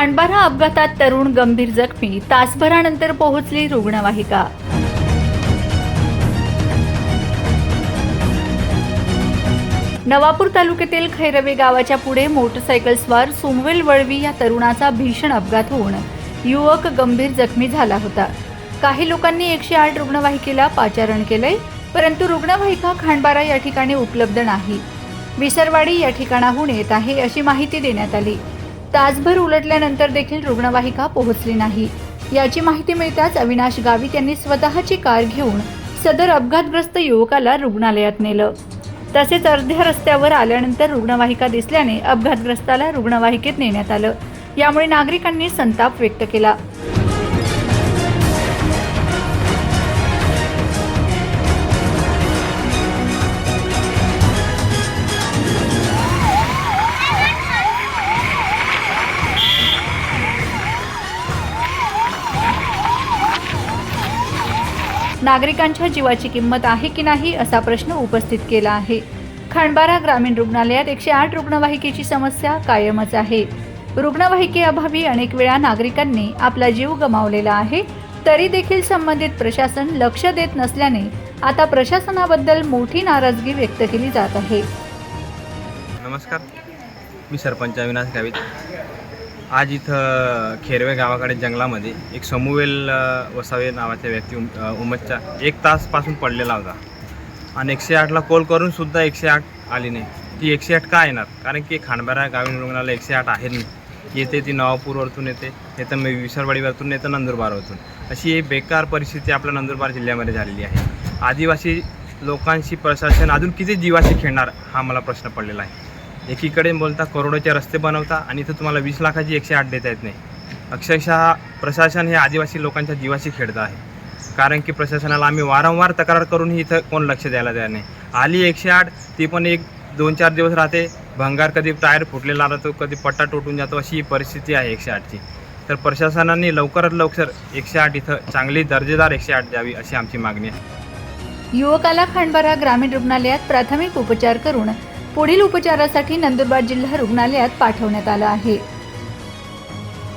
खांडबारा अपघातात तरुण गंभीर जखमी. तासभरानंतर पोहोचली रुग्णवाहिका. नवापूर तालुक्यातील खैरवे गावाच्या पुढे मोटरसायकलस्वार सोमवेल वळवी या तरुणाचा भीषण अपघात होऊन युवक गंभीर जखमी झाला होता. काही लोकांनी एकशे आठ रुग्णवाहिकेला पाचारण केलंय परंतु रुग्णवाहिका खांडबारा या ठिकाणी उपलब्ध नाही. विसरवाडी या ठिकाणाहून येत आहे अशी माहिती देण्यात आली. तासभर उलटल्यानंतर देखील रुग्णवाहिका पोहोचली नाही. याची माहिती मिळताच अविनाश गावित यांनी स्वतःची कार घेऊन सदर अपघातग्रस्त युवकाला रुग्णालयात नेलं. तसेच अर्ध्या रस्त्यावर आल्यानंतर रुग्णवाहिका दिसल्याने अपघातग्रस्ताला रुग्णवाहिकेत नेण्यात आलं. यामुळे नागरिकांनी संताप व्यक्त केला. नागरिकांच्या जीवाची किंमत आहे की नाही असा प्रश्न उपस्थित केला आहे. खांडबारा ग्रामीण रुग्णालयात एकशे आठ रुग्णवाहिकेची समस्या कायमच आहे. रुग्णवाहिकेअभावी अनेक वेळा नागरिकांनी आपला जीव गमावलेला आहे तरी देखील संबंधित प्रशासन लक्ष देत नसल्याने आता प्रशासनाबद्दल मोठी नाराजगी व्यक्त केली जात आहे. नमस्कार. मी सरपंच अविनाश गावित. आज इथं खेरवे गावाकडे जंगलामध्ये एक समूवेल वसावे नावाच्या व्यक्ती उम उमतच्या एक तासपासून पडलेला होता. आणि एकशे आठला कॉल करून सुद्धा एकशे आठ आली नाही. ती एकशे आठ का येणार? कारण की खांडबारा गावी रुग्णालय एकशे आठ आहे नाही. येते ती नवापूरवरतून येते. येतं मी विसरवाडीवरतून येतं नंदुरबारवरतून. अशी ही बेकार परिस्थिती आपल्या नंदुरबार जिल्ह्यामध्ये झालेली आहे. आदिवासी लोकांशी प्रशासन अजून किती जीवाशी खेळणार हा मला प्रश्न पडलेला आहे. एकीकडे बोलता करोडोचे रस्ते बनवता आणि इथं तुम्हाला वीस लाखाची एकशे आठ देता येत नाही. अक्षरशः प्रशासन हे आदिवासी लोकांच्या जीवाशी खेळतं आहे. कारण की प्रशासनाला आम्ही वारंवार तक्रार करूनही इथं कोण लक्ष द्यायला तयार नाही. आली एकशे आठ ती पण एक दोन चार दिवस राहते. भंगार कधी टायर फुटलेला राहतो कधी पट्टा तुटून जातो अशी ही परिस्थिती आहे एकशे आठची. तर प्रशासनाने लवकरात लवकर एकशे आठ इथं चांगली दर्जेदार एकशे आठ द्यावी अशी आमची मागणी आहे. युवकाला खांडबारा ग्रामीण रुग्णालयात प्राथमिक उपचार करून पुढील उपचारासाठी नंदुरबार जिल्हा रुग्णालयात पाठवण्यात आलं आहे.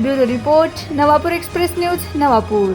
Bureau report Navapur express news Navapur.